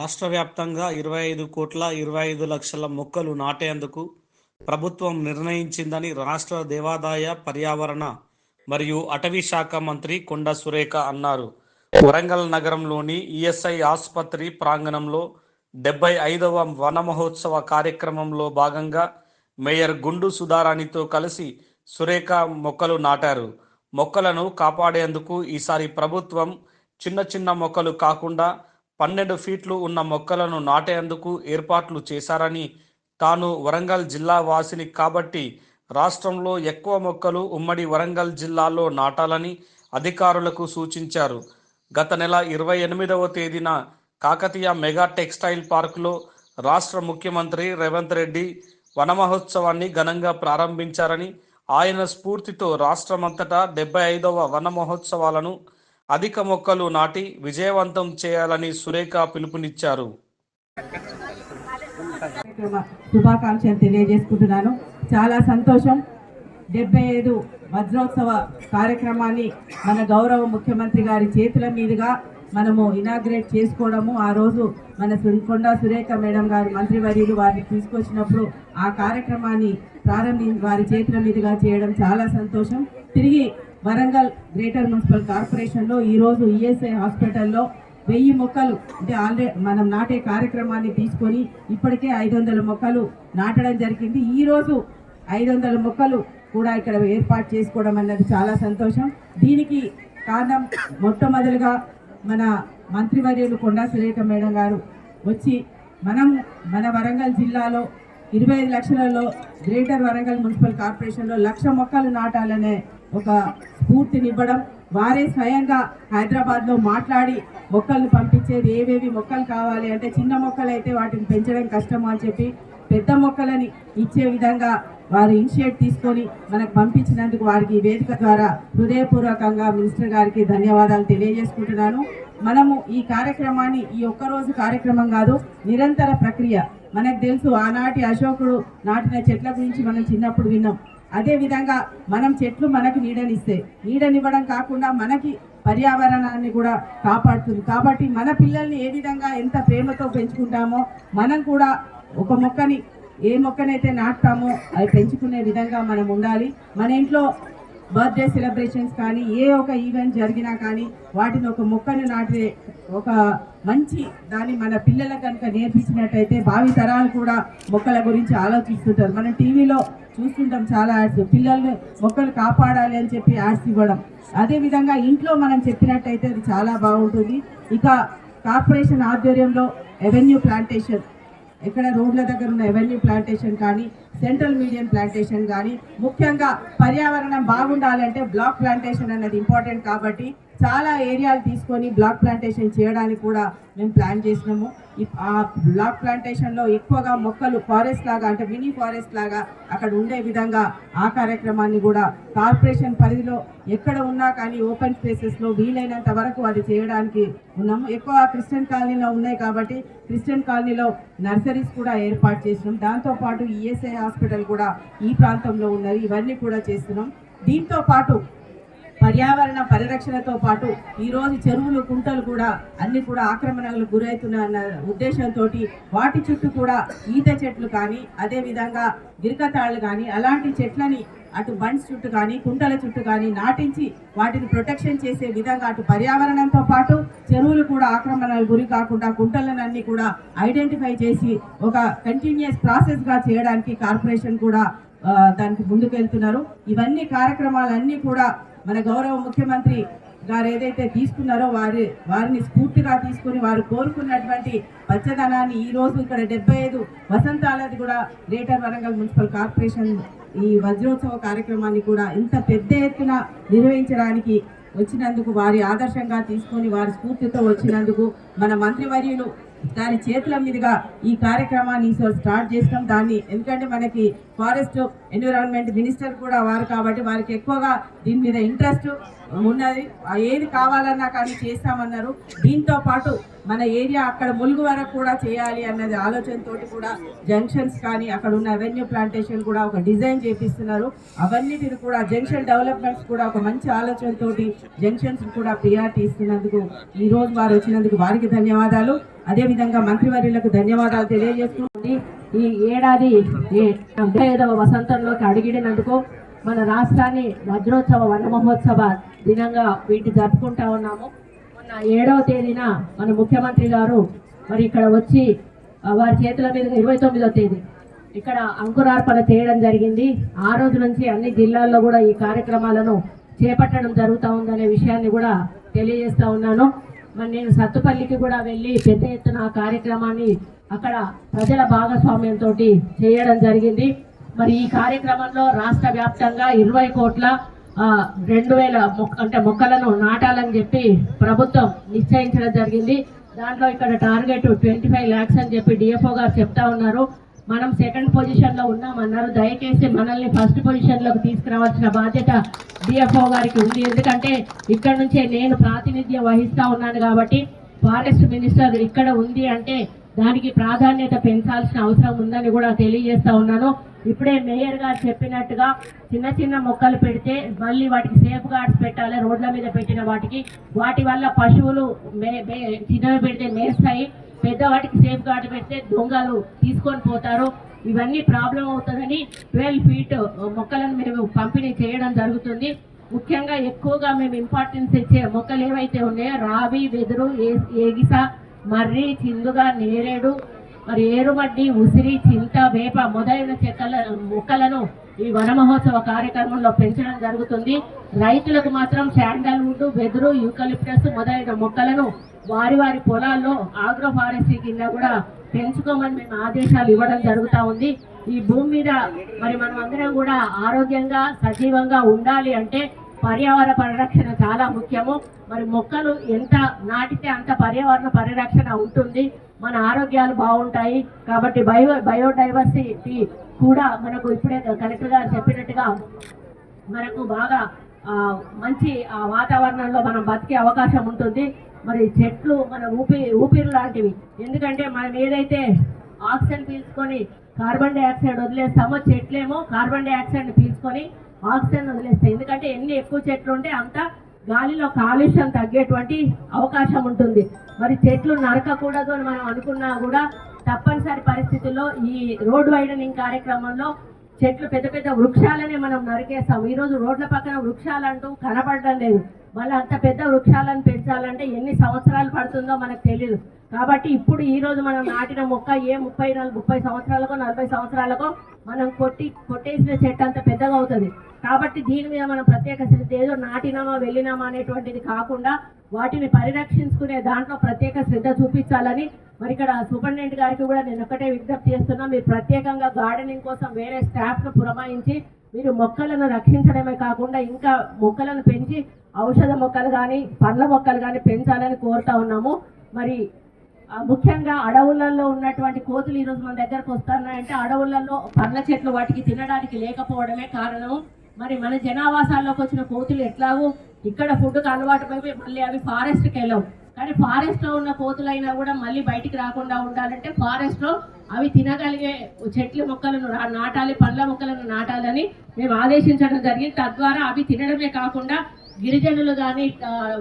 రాష్ట్ర వ్యాప్తంగా ఇరవై ఐదు కోట్ల ఇరవై ఐదు లక్షల మొక్కలు నాటేందుకు ప్రభుత్వం నిర్ణయించిందని రాష్ట్ర దేవాదాయ పర్యావరణ మరియు అటవీ శాఖ మంత్రి కొండ సురేఖ అన్నారు. వరంగల్ నగరంలోని ఈఎస్ఐ ఆసుపత్రి ప్రాంగణంలో డెబ్బై ఐదవ వన మహోత్సవ కార్యక్రమంలో భాగంగా మేయర్ గుండు సుధారాణితో కలిసి సురేఖ మొక్కలు నాటారు. మొక్కలను కాపాడేందుకు ఈసారి ప్రభుత్వం చిన్న చిన్న మొక్కలు కాకుండా పన్నెండు ఫీట్లు ఉన్న మొక్కలను నాటేందుకు ఏర్పాట్లు చేశారని తాను వరంగల్ జిల్లా వాసిని కాబట్టి రాష్ట్రంలో ఎక్కువ మొక్కలు ఉమ్మడి వరంగల్ జిల్లాలో నాటాలని అధికారులకు సూచించారు. గత నెల ఇరవై ఎనిమిదవ తేదీన కాకతీయ మెగా టెక్స్టైల్ పార్కులో రాష్ట్ర ముఖ్యమంత్రి రేవంత్ రెడ్డి వనమహోత్సవాన్ని ఘనంగా ప్రారంభించారని ఆయన స్ఫూర్తితో రాష్ట్రమంతటా డెబ్బై ఐదవ వన మహోత్సవాలను అధిక మొక్కలు నాటి విజయవంతం చేయాలని సురేఖ పిలుపునిచ్చారు. శుభాకాంక్షలు తెలియజేసుకుంటున్నాను. చాలా సంతోషం. డెబ్బై ఐదు వజ్రోత్సవ కార్యక్రమాన్ని మన గౌరవ ముఖ్యమంత్రి గారి చేతుల మీదుగా మనము ఇనాగ్రేట్ చేసుకోవడము. ఆ రోజు మన సు- కొండా సురేఖ మేడం గారు మంత్రివర్యులు వారిని తీసుకొచ్చినప్పుడు ఆ కార్యక్రమాన్ని ప్రారంభి వారి చేతుల మీదుగా చేయడం చాలా సంతోషం. తిరిగి వరంగల్ గ్రేటర్ మున్సిపల్ కార్పొరేషన్లో ఈరోజు ఈఎస్ఐ హాస్పిటల్లో వెయ్యి మొక్కలు అంటే ఆల్రెడీ మనం నాటే కార్యక్రమాన్ని తీసుకొని ఇప్పటికే ఐదు వందల మొక్కలు నాటడం జరిగింది. ఈరోజు ఐదు వందల మొక్కలు కూడా ఇక్కడ ఏర్పాటు చేసుకోవడం అన్నది చాలా సంతోషం. దీనికి కారణం మొట్టమొదలుగా మన మంత్రివర్యులు కొండా సురేఖ మేడం గారు వచ్చి మనం మన వరంగల్ జిల్లాలో ఇరవై ఐదు లక్షలలో గ్రేటర్ వరంగల్ మున్సిపల్ కార్పొరేషన్లో లక్ష మొక్కలు నాటాలనే ఒక స్ఫూర్తినివ్వడం వారే స్వయంగా హైదరాబాద్లో మాట్లాడి మొక్కలను పంపించేది ఏవేవి మొక్కలు కావాలి అంటే చిన్న మొక్కలు అయితే వాటిని పెంచడం కష్టం అని చెప్పి పెద్ద మొక్కలని ఇచ్చే విధంగా వారు ఇనిషియేట్ తీసుకొని మనకు పంపించినందుకు వారికి ఈ వేదిక ద్వారా హృదయపూర్వకంగా మినిస్టర్ గారికి ధన్యవాదాలు తెలియజేసుకుంటున్నాను. మనము ఈ కార్యక్రమాన్ని ఈ ఒక్కరోజు కార్యక్రమం కాదు నిరంతర ప్రక్రియ. మనకు తెలుసు ఆనాటి అశోకుడు నాటిన చెట్ల గురించి మనం చిన్నప్పుడు విన్నాం. అదే విధంగా మనం చెట్లు మనకి నీడనిస్తాయి నీడనివ్వడం కాకుండా మనకి పర్యావరణాన్ని కూడా కాపాడుతుంది. కాబట్టి మన పిల్లల్ని ఏ విధంగా ఎంత ప్రేమతో పెంచుకుంటామో మనం కూడా ఒక మొక్కని ఏ మొక్కనైతే నాటుతామో అవి పెంచుకునే విధంగా మనం ఉండాలి. మన ఇంట్లో బర్త్డే సెలబ్రేషన్స్ కానీ ఏ ఒక ఈవెంట్ జరిగినా కానీ వాటిని ఒక మొక్కను నాటే ఒక మంచి దాన్ని మన పిల్లలకు కనుక నేర్పించినట్టయితే భావి తరాలు కూడా మొక్కల గురించి ఆలోచిస్తుంటారు. మనం టీవీలో చూస్తుంటాం చాలా యాడ్స్. పిల్లల్ని మొక్కలు కాపాడాలి అని చెప్పి యాడ్స్ ఇవ్వడం. అదేవిధంగా ఇంట్లో మనం చెప్పినట్టయితే అది చాలా బాగుంటుంది. ఇక కార్పొరేషన్ ఆధ్వర్యంలో ఎవెన్యూ ప్లాంటేషన్. ఎక్కడ రోడ్ల దగ్గర ఉన్న ఎవెన్యూ ప్లాంటేషన్ కానీ సెంట్రల్ మీడియం ప్లాంటేషన్ కానీ ముఖ్యంగా పర్యావరణం బాగుండాలంటే బ్లాక్ ప్లాంటేషన్ అన్నది ఇంపార్టెంట్ కాబట్టి చాలా ఏరియాలు తీసుకొని బ్లాక్ ప్లాంటేషన్ చేయడానికి కూడా మేము ప్లాన్ చేసినాము. ఆ బ్లాక్ ప్లాంటేషన్లో ఎక్కువగా మొక్కలు ఫారెస్ట్ లాగా అంటే మినీ ఫారెస్ట్ లాగా అక్కడ ఉండే విధంగా ఆ కార్యక్రమాన్ని కూడా కార్పొరేషన్ పరిధిలో ఎక్కడ ఉన్నా కానీ ఓపెన్ స్పేసెస్లో వీలైనంత వరకు అది చేయడానికి ఉన్నాము. ఎక్కువ క్రిస్టియన్ కాలనీలో ఉన్నాయి కాబట్టి క్రిస్టియన్ కాలనీలో నర్సరీస్ కూడా ఏర్పాటు చేసినాం. దాంతోపాటు ఈఎస్ఐ హాస్పిటల్ కూడా ఈ ప్రాంతంలో ఉన్నది. ఇవన్నీ కూడా చేస్తున్నాం. దీంతో పాటు పర్యావరణ పరిరక్షణతో పాటు ఈరోజు చెరువులు కుంటలు కూడా అన్ని కూడా ఆక్రమణలకు గురవుతున్న ఉద్దేశంతో వాటి చుట్టూ కూడా ఈత చెట్లు కానీ అదేవిధంగా గిరికతాళ్ళు కానీ అలాంటి చెట్లని అటు బండ్స్ చుట్టూ కానీ కుంటల చుట్టూ కానీ నాటించి వాటిని ప్రొటెక్షన్ చేసే విధంగా అటు పర్యావరణంతో పాటు చెరువులు కూడా ఆక్రమణలకు గురి కాకుండా కుంటలనన్నీ కూడా ఐడెంటిఫై చేసి ఒక కంటిన్యూస్ ప్రాసెస్గా చేయడానికి కార్పొరేషన్ కూడా దానికి ముందుకు వెళ్తున్నారు ఇవన్నీ కార్యక్రమాలన్నీ కూడా మన గౌరవ ముఖ్యమంత్రి గారు ఏదైతే తీసుకున్నారో వారి వారిని స్ఫూర్తిగా తీసుకుని వారు కోరుకున్నటువంటి పచ్చదనాన్ని ఈ రోజు ఇక్కడ డెబ్బై ఐదు వసంతాలది కూడా గ్రేటర్ వరంగల్ మున్సిపల్ కార్పొరేషన్ ఈ వజ్రోత్సవ కార్యక్రమాన్ని కూడా ఇంత పెద్ద ఎత్తున నిర్వహించడానికి వచ్చినందుకు వారి ఆదర్శంగా తీసుకొని వారి స్ఫూర్తితో వచ్చినందుకు మన మంత్రివర్యులు దాని చేతుల మీదుగా ఈ కార్యక్రమాన్ని స్టార్ట్ చేస్తాం దాన్ని ఎందుకంటే మనకి ఫారెస్ట్ ఎన్విరాన్మెంట్ మినిస్టర్ కూడా వారు కాబట్టి వారికి ఎక్కువగా దీని మీద ఇంట్రెస్ట్ ఉన్నది. ఏది కావాలన్నా కానీ చేస్తామన్నారు. దీంతో పాటు మన ఏరియా అక్కడ ములుగు వరకు కూడా చేయాలి అన్నది ఆలోచనతోటి కూడా జంక్షన్స్ కానీ అక్కడ ఉన్న రెవెన్యూ ప్లాంటేషన్ కూడా ఒక డిజైన్ చేపిస్తున్నారు. అవన్నిటిని కూడా జంక్షన్ డెవలప్మెంట్స్ కూడా ఒక మంచి ఆలోచనతోటి జంక్షన్స్ కూడా ప్రియారిటీ ఇస్తున్నందుకు ఈరోజు వారు వచ్చినందుకు వారికి ధన్యవాదాలు. అదేవిధంగా మంత్రివర్యులకు ధన్యవాదాలు తెలియజేస్తుంది ఈ ఏడాది డెబ్బై ఐదవ వసంతంలోకి అడిగిడినందుకు మన రాష్ట్రాన్ని వజ్రోత్సవ వన మహోత్సవ దినంగా వీటి జరుపుకుంటా ఉన్నాము. మొన్న ఏడవ తేదీన మన ముఖ్యమంత్రి గారు మరి ఇక్కడ వచ్చి వారి చేతుల మీద ఇరవై తొమ్మిదో తేదీ. ఇక్కడ అంకురార్పణ చేయడం జరిగింది. ఆ రోజు నుంచి అన్ని జిల్లాల్లో కూడా ఈ కార్యక్రమాలను చేపట్టడం జరుగుతూ ఉందనే విషయాన్ని కూడా తెలియజేస్తూ ఉన్నాను. మరి నేను సత్తుపల్లికి కూడా వెళ్ళి పెద్ద ఎత్తున ఆ కార్యక్రమాన్ని అక్కడ ప్రజల భాగస్వామ్యంతో చేయడం జరిగింది. మరి ఈ కార్యక్రమంలో రాష్ట్ర వ్యాప్తంగా ఇరవై కోట్ల రెండు వేల అంటే మొక్కలను నాటాలని చెప్పి ప్రభుత్వం నిశ్చయించడం జరిగింది. దాంట్లో ఇక్కడ టార్గెట్ ట్వంటీ ఫైవ్ ల్యాక్స్ అని చెప్పి డిఎఫ్ఓ గారు చెప్తా ఉన్నారు. మనం సెకండ్ పొజిషన్లో ఉన్నామన్నారు. దయచేసి మనల్ని ఫస్ట్ పొజిషన్లోకి తీసుకురావాల్సిన బాధ్యత డిఎఫ్ఓ గారికి ఉంది. ఎందుకంటే ఇక్కడ నుంచే నేను ప్రాతినిధ్యం వహిస్తా ఉన్నాను కాబట్టి ఫారెస్ట్ మినిస్టర్ ఇక్కడ ఉంది అంటే దానికి ప్రాధాన్యత పెంచాల్సిన అవసరం ఉందని కూడా తెలియజేస్తా ఉన్నాను. ఇప్పుడే మేయర్ గారు చెప్పినట్టుగా చిన్న చిన్న మొక్కలు పెడితే మళ్ళీ వాటికి సేఫ్ గార్డ్స్ పెట్టాలి రోడ్ల మీద పెట్టిన వాటికి. వాటి వల్ల పశువులు మే మే- చిన్నవి పెడితే మేస్తాయి. పెద్దవాటికి సేఫ్ గార్డ్ పెడితే దొంగలు తీసుకొని పోతారు. ఇవన్నీ ప్రాబ్లం అవుతుందని ట్వెల్వ్ ఫీట్ మొక్కలను మేము పంపిణీ చేయడం జరుగుతుంది. ముఖ్యంగా ఎక్కువగా మేము ఇంపార్టెన్స్ ఇచ్చే మొక్కలు ఏవైతే ఉన్నాయో రావి వెదురు ఏ- ఏగిస మర్రి చిందుగా నేరేడు మరి ఏరుమడ్డి ఉసిరి చింత వేప మొదలైన చెక్కల మొక్కలను ఈ వన మహోత్సవ కార్యక్రమంలో పెంచడం జరుగుతుంది. రైతులకు మాత్రం శాండల్వుడ్ వెదురు యూకలిప్టస్ మొదలైన మొక్కలను వారి వారి పొలాల్లో ఆగ్రో ఫారెస్ట్రీ కింద కూడా పెంచుకోమని మేము ఆదేశాలు ఇవ్వడం జరుగుతూ ఉంది. ఈ భూమి మీద మరి మనం అందరం కూడా ఆరోగ్యంగా సజీవంగా ఉండాలి అంటే పర్యావరణ పరిరక్షణ చాలా ముఖ్యము. మరి మొక్కలు ఎంత నాటితే అంత పర్యావరణ పరిరక్షణ ఉంటుంది. మన ఆరోగ్యాలు బాగుంటాయి. కాబట్టి బయో బయోడైవర్సిటీ కూడా మనకు ఇప్పుడే కలెక్టర్ గారు చెప్పినట్టుగా మనకు బాగా మంచి వాతావరణంలో మనం బతికే అవకాశం ఉంటుంది. మరి చెట్లు మన ఊపి ఊపిరి లాంటివి ఎందుకంటే మనం ఏదైతే ఆక్సిజన్ పీల్చుకొని కార్బన్ డైఆక్సైడ్ వదిలేస్తామో చెట్లేమో కార్బన్ డైఆక్సైడ్ పీల్చుకొని ఆక్సిజన్ వదిలేస్తాయి. ఎందుకంటే ఎన్ని ఎక్కువ చెట్లు ఉంటే అంత గాలిలో కాలుష్యం తగ్గేటువంటి అవకాశం ఉంటుంది. మరి చెట్లు నరకకూడదు అని మనం అనుకున్నా కూడా తప్పనిసరి పరిస్థితుల్లో ఈ రోడ్ వైడనింగ్ కార్యక్రమంలో చెట్లు పెద్ద పెద్ద వృక్షాలనే మనం నరికేస్తాం. ఈ రోజు రోడ్ల పక్కన వృక్షాలంటూ కనపడడం లేదు. మళ్ళీ అంత పెద్ద వృక్షాలను పెంచాలంటే ఎన్ని సంవత్సరాలు పడుతుందో మనకు తెలియదు కాబట్టి ఇప్పుడు ఈ రోజు మనం నాటిన మొక్క ఏ ముప్పై నాలుగు ముప్పై సంవత్సరాలకో నలభై సంవత్సరాలకో మనం కొట్టి కొట్టేసిన చెట్టు అంత పెద్దగా అవుతుంది. కాబట్టి దీని మీద మనం ప్రత్యేక శ్రద్ధ ఏదో నాటినామా వెళ్ళినామా అనేటువంటిది కాకుండా వాటిని పరిరక్షించుకునే దాంట్లో ప్రత్యేక శ్రద్ధ చూపించాలని మరి ఇక్కడ సూపరింటెండెంట్ గారికి కూడా నేను ఒక్కటే విజ్ఞప్తి చేస్తున్నా మీరు ప్రత్యేకంగా గార్డెనింగ్ కోసం వేరే స్టాఫ్ను పురమాయించి మీరు మొక్కలను రక్షించడమే కాకుండా ఇంకా మొక్కలను పెంచి ఔషధ మొక్కలు కానీ పండ్ల మొక్కలు కానీ పెంచాలని కోరుతా ఉన్నాము. మరి ముఖ్యంగా అడవులలో ఉన్నటువంటి కోతులు ఈరోజు మన దగ్గరకు వస్తున్నాయంటే అడవులలో పండ్ల చెట్లు వాటికి తినడానికి లేకపోవడమే కారణం మరి మన జనావాసాల్లోకి వచ్చిన కోతులు ఎట్లాగో ఇక్కడ ఫుడ్కి అలవాటు పోయి మళ్ళీ అవి ఫారెస్ట్కి వెళ్ళవు. కానీ ఫారెస్ట్లో ఉన్న కోతులైనా కూడా మళ్ళీ బయటికి రాకుండా ఉండాలంటే ఫారెస్ట్లో అవి తినగలిగే చెట్లు మొక్కలను నాటాలి పండ్ల మొక్కలను నాటాలని మేము ఆదేశించడం జరిగింది. తద్వారా అవి తినడమే కాకుండా గిరిజనులు కానీ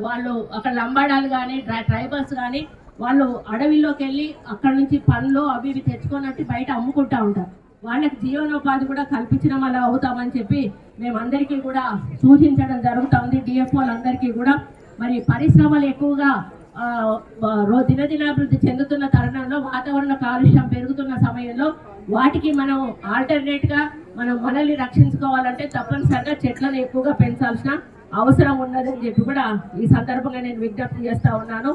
వాళ్ళు అక్కడ లంబాడాలు కానీ ట్రైబల్స్ కానీ వాళ్ళు అడవిలోకి వెళ్ళి అక్కడ నుంచి పళ్ళు అవి ఇవి తెచ్చుకొని బయట అమ్ముకుంటా ఉంటారు. వాళ్ళకి జీవనోపాధి కూడా కల్పించడం అలా అవుతామని చెప్పి మేమందరికీ కూడా సూచించడం జరుగుతుంది. డిఎఫ్ఓలందరికీ కూడా మరి పరిశ్రమలు ఎక్కువగా దినదినాభివృద్ధి చెందుతున్న తరుణంలో వాతావరణ కాలుష్యం పెరుగుతున్న సమయంలో వాటికి మనం ఆల్టర్నేట్గా మనం మనల్ని రక్షించుకోవాలంటే తప్పనిసరిగా చెట్లను ఎక్కువగా పెంచాల్సిన అవసరం ఉన్నదని చెప్పి కూడా ఈ సందర్భంగా నేను విజ్ఞప్తి చేస్తూ ఉన్నాను.